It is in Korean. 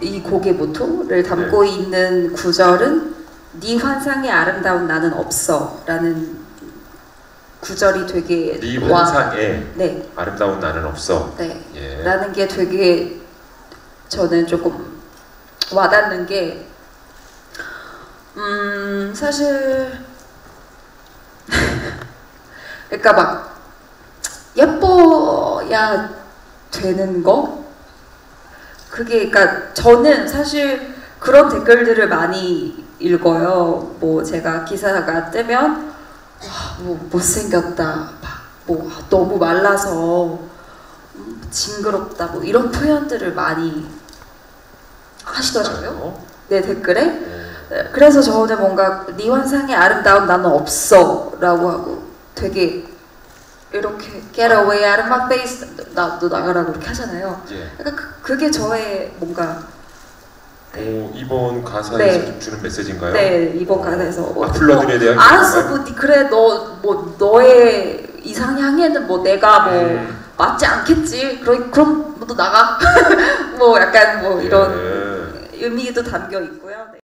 이 곡의 모토를 담고 있는 구절은 네 환상의 아름다운 나는 없어라는 구절이 되게 네 와- 환상에 네, 아름다운 나는 없어. 네. 예. 라는 게 되게 저는 조금 와닿는 게 음, 사실 그러니까 막 예뻐야 되는 거 그게 그러니까 저는 사실 그런 댓글들을 많이 읽어요. 뭐 제가 기사가 뜨면 와, 뭐 못생겼다, 막뭐 너무 말라서 음, 징그럽다, 뭐 이런 표현들을 많이 하시더라고요. 내 댓글에. 예. 네, 그래서 저는 뭔가 네 환상의 아름다운 나는 없어라고 하고 되게 이렇게 get away out of my face 나도 나가라고 이렇게 하잖아요. 예. 그, 그게 저의 뭔가 오, 이번 가사에서 네. 좀 주는 메시지인가요? 네 이번 가사에서 뭐, 악플러들에 대한 뭐, 알았어? 뭐 니- 그래 너 뭐 너의 이상향에는 뭐 내가 뭐 음, 맞지 않겠지 그럼 그럼 너 나가 뭐 약간 뭐 이런 예. 의미도 담겨 있고요. 네.